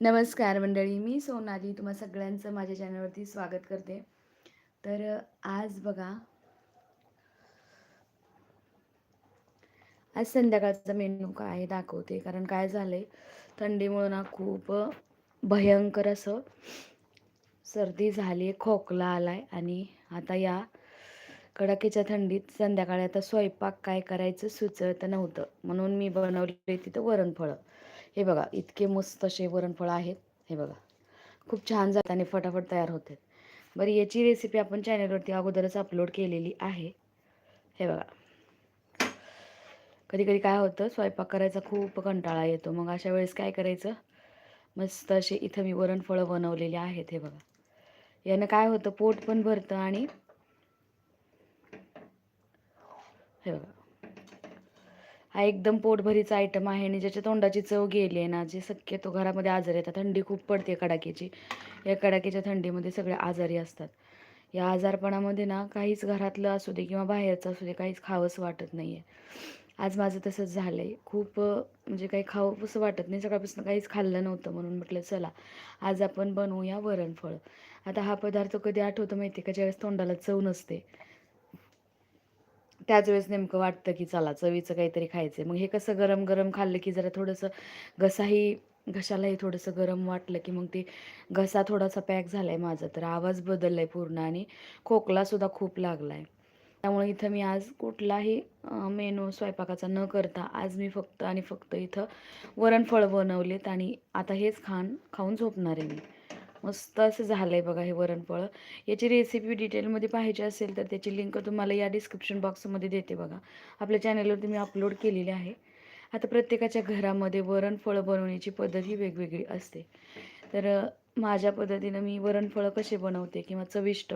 नमस्कार मंडळी मी सोनाली तुम्हा सगळ्यांचं माझ्या चॅनलवरती स्वागत करते. तर आज बघा आज संध्याकाळचा मेनू काय आहे दाखवते? कारण काय झालंय थंडीमुळं ना खूप भयंकर असं सर्दी झाली आहे खोकला आलाय आणि आता या कडाक्याच्या थंडीत संध्याकाळी आता स्वयंपाक काय करायचं सुचत नव्हतं. म्हणून मी बनवले तिथं वरणफळं. हे बघा इतके मस्त असे वरणफळं आहेत. हे बघा खूप छान जात आणि फटाफट तयार होते बरं याची रेसिपी आपण चॅनलवरती अगोदरच अपलोड केलेली आहे. हे बघा. कधी कधी काय होतं स्वयंपाक करायचा खूप कंटाळा येतो. मग अशा वेळेस काय करायचं? मस्त असे इथं मी वरणफळं बनवलेली आहेत हे बघा. यानं काय होतं पोट पण भरतं आणि हे बघा. हा एकदम पोटभरीचा आयटम आहे आणि ज्याच्या तोंडाची चव गेली आहे ना जे शक्यतो घरामध्ये आजारी येतात. थंडी खूप पडते कडाक्याची. या कडाक्याच्या थंडीमध्ये सगळे आजारी असतात. या आजारपणामध्ये ना काहीच घरातलं असू दे किंवा बाहेरचं असू दे काहीच खावंसं वाटत नाही आहे आज माझं तसंच झालं आहे खूप म्हणजे काही खावं असं वाटत नाही. सकाळपासून काहीच खाल्लं नव्हतं म्हणून म्हटलं चला आज आपण बनवूया वरणफळ. आता हा पदार्थ कधी आठवतो माहिती आहे का? ज्यावेळेस तोंडाला चव नसते. त्याच वेळेस नेमकं वाटतं की चला चवीचं काहीतरी खायचं मग हे कसं गरम गरम खाल्लं की जरा थोडंसं घसाही घशालाही थोडंसं गरम वाटलं की मग ते घसा थोडासा पॅक झाला आहे माझा तर आवाज बदलला आहे पूर्ण आणि खोकलासुद्धा खूप लागला आहे त्यामुळे इथं मी आज कुठलाही मेनू स्वयंपाकाचा न करता आज मी फक्त आणि फक्त इथं वरणफळ बनवलेत आणि आता हेच खाण खाऊन झोपणार आहे मी. मस्त असं झालं आहे बघा हे वरणफळं. याची रेसिपी डिटेलमध्ये पाहिजे असेल तर त्याची लिंक तुम्हाला या डिस्क्रिप्शन बॉक्समध्ये देते बघा. आपल्या चॅनलवरती मी अपलोड केलेली आहे. आता प्रत्येकाच्या घरामध्ये वरणफळं बनवण्याची पद्धत ही वेगवेगळी असते. तर माझ्या पद्धतीनं मी वरणफळं कसे बनवते किंवा चविष्ट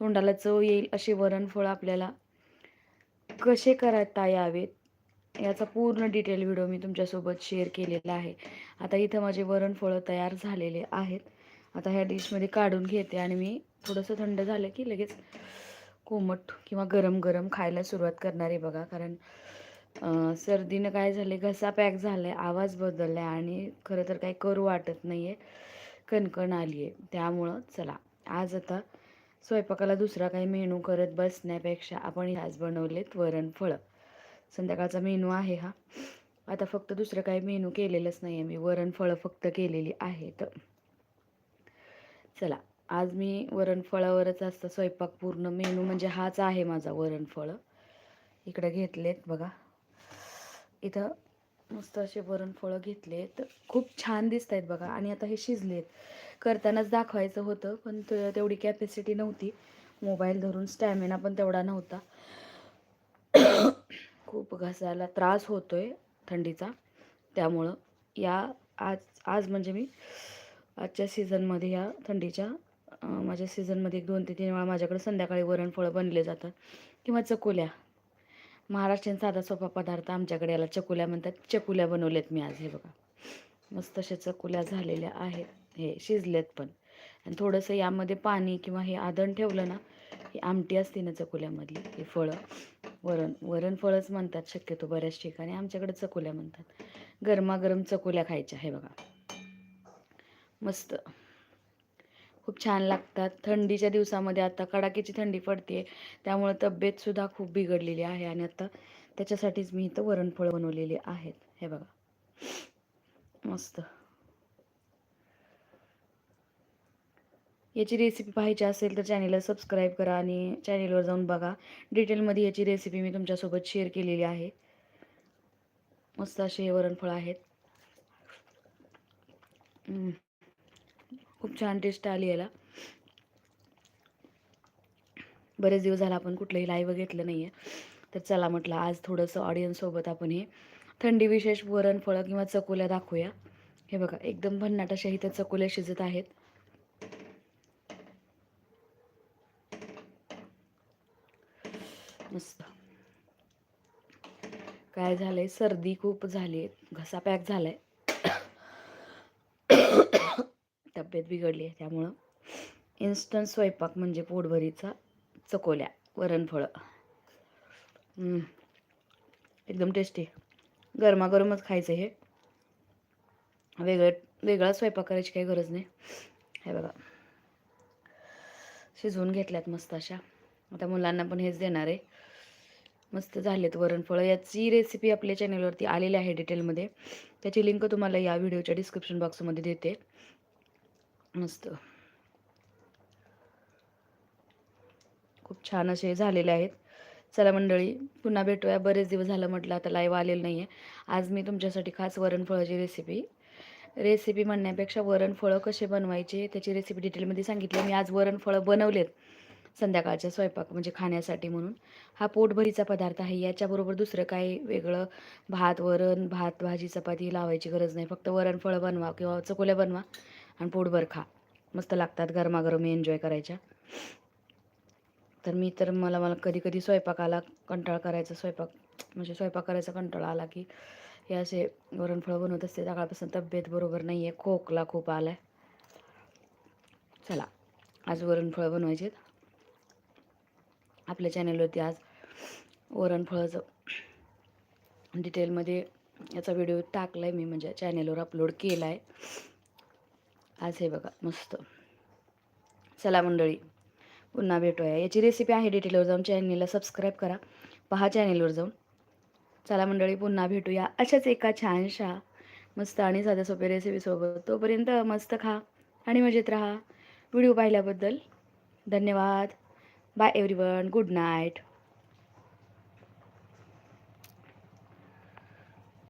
तोंडाला चव येईल असे वरणफळं आपल्याला कसे करता यावेत याचा पूर्ण डिटेल व्हिडिओ मी तुमच्यासोबत शेअर केलेला आहे. आता इथं माझे वरणफळं तयार झालेले आहेत. आता ह्या डिशमध्ये काढून घेते आणि मी थोडंसं थंड झालं की लगेच कोमट किंवा गरम गरम खायला सुरुवात करणार आहे बघा. कारण सर्दीनं काय झाले घसा पॅक झाला आहे आवाज बदलला आहे आणि खरं तर काही करू वाटत नाही आहे कणकण आली आहे त्यामुळं चला आज आता स्वयंपाकाला दुसरा काही मेनू करत बसण्यापेक्षा आपण आज बनवलेत वरणफळं संध्याकाळचा मेनू आहे हा. आता फक्त दुसरं काही मेनू केलेलंच नाही आहे मी वरणफळं फक्त केलेली आहेत चला आज मी वरणफळावरच असतं स्वयंपाक पूर्ण मेनू म्हणजे हाच आहे माझा वरणफळं. इकडे घेतलेत बघा. इथं मस्त असे वरणफळं घेतलेत. खूप छान दिसत आहेत बघा आणि आता हे शिजलेत. करतानाच दाखवायचं होतं पण ते- तेवढी कॅपॅसिटी नव्हती. मोबाईल धरून स्टॅमिना पण तेवढा नव्हता. खूप घसायला त्रास होतोय थंडीचा. त्यामुळं या आज आज म्हणजे मी आजच्या सीझनमध्ये या थंडीच्या माझ्या सीझनमध्ये एक दोन ते तीन वेळा माझ्याकडे संध्याकाळी वरणफळं बनले जातात. किंवा चकोल्या. महाराष्ट्रीयन साधा सोपा पदार्थ आमच्याकडे याला चकुल्या म्हणतात. चकुल्या बनवल्यात मी आज हे बघा. मस्त अशा चकुल्या झालेल्या आहेत. हे शिजलेत पण. आणि थोडंसं यामध्ये पाणी किंवा हे आदण ठेवलं ना ही आमटी असते ना चकुल्यामधली ही फळं. वरण वरण फळंच म्हणतात शक्यतो बऱ्याच ठिकाणी. आमच्याकडे चकुल्या म्हणतात. गरमागरम चकुल्या खायच्या हे बघा. मस्त. खूप छान लागतात. थंडीच्या दिवसामध्ये आता कडाक्याची थंडी पडते त्यामुळे तब्येतसुद्धा खूप बिघडलेली आहे आणि आता त्याच्यासाठीच मी इथं वरणफळं बनवलेली आहेत. हे बघा. मस्त. याची रेसिपी पाहायची असेल तर चॅनेलला सबस्क्राईब करा आणि चॅनेलवर जाऊन बघा. डिटेलमध्ये याची रेसिपी मी तुमच्यासोबत शेअर केलेली आहे. मस्त असे हे वरणफळं आहेत. खूप छान टेस्ट आली याला. बरेच दिवस झाला आपण कुठलंही लाईव्ह घेतलं नाही आहे तर चला म्हटलं आज थोडंसं ऑडियन्ससोबत आपण हे थंडी विशेष वरणफळं किंवा चकोल्या दाखवूया. हे बघा एकदम भन्नाट अशा इथं चकोल्या शिजत आहेत. मस्त. काय झालंय? सर्दी खूप झाली आहे घसा पॅक झालाय. तब्येत बिघडली आहे त्यामुळं इन्स्टंट स्वयंपाक म्हणजे पोटभरीचा चकोल्या वरणफळं. एकदम टेस्टी गरमागरमच खायचं हे. वेगळं वेगळा स्वयंपाक करायची काही गरज नाही. हे बघा. शिजवून घेतल्यात मस्त अशा. आता मुलांना पण हेच देणार आहे. मस्त झालेत वरणफळं. याची रेसिपी आपल्या चॅनलवरती आलेली आहे डिटेलमध्ये त्याची लिंक तुम्हाला या व्हिडिओच्या डिस्क्रिप्शन बॉक्समध्ये देते. मस्त. खूप छान असे झालेले आहेत. चला मंडळी पुन्हा भेटूया. बरेच दिवस झालं म्हटलं आता लाईव्ह आलेलं नाही आहे आज मी तुमच्यासाठी खास वरणफळाची रेसिपी रेसिपी म्हणण्यापेक्षा वरणफळं कसे बनवायचे त्याची रेसिपी डिटेलमध्ये सांगितली. मी आज वरणफळं बनवलेत संध्याकाळच्या स्वयंपाक म्हणजे खाण्यासाठी म्हणून. हा पोटभरीचा पदार्थ आहे. याच्याबरोबर दुसरं काही वेगळं भात वरण भात भाजी चपाती लावायची गरज नाही. फक्त वरणफळं बनवा किंवा चकोल्या बनवा. आणि पोटभर खा. मस्त लागतात गरमागरम एन्जॉय करायच्या. तर मी तर मला मला कधी कधी स्वयंपाकाला कंटाळ करायचा स्वयंपाक. म्हणजे स्वयंपाक करायचा कंटाळा आला की हे असे वरणफळं बनवत असते. सकाळपासून तब्येत बरोबर नाही आहे खोकला खूप आला आहे चला आज वरणफळं बनवायचे आपल्या चॅनलवरती आज वरणफळाचं डिटेलमध्ये याचा व्हिडिओ टाकला आहे मी. म्हणजे चॅनेलवर अपलोड केला आहे आज हे बघा मस्त. चला मंडळी पुन्हा भेटूया. याची रेसिपी आहे डिटेलवर जाऊन चॅनलला सबस्क्राईब करा. पहा चॅनेलवर जाऊन. चला मंडळी पुन्हा भेटूया. अशाच एका छानशा मस्त आणि साध्या सोप्या रेसिपीसोबत तोपर्यंत मस्त खा आणि मजेत राहा. व्हिडिओ पाहिल्याबद्दल धन्यवाद. Bye everyone good night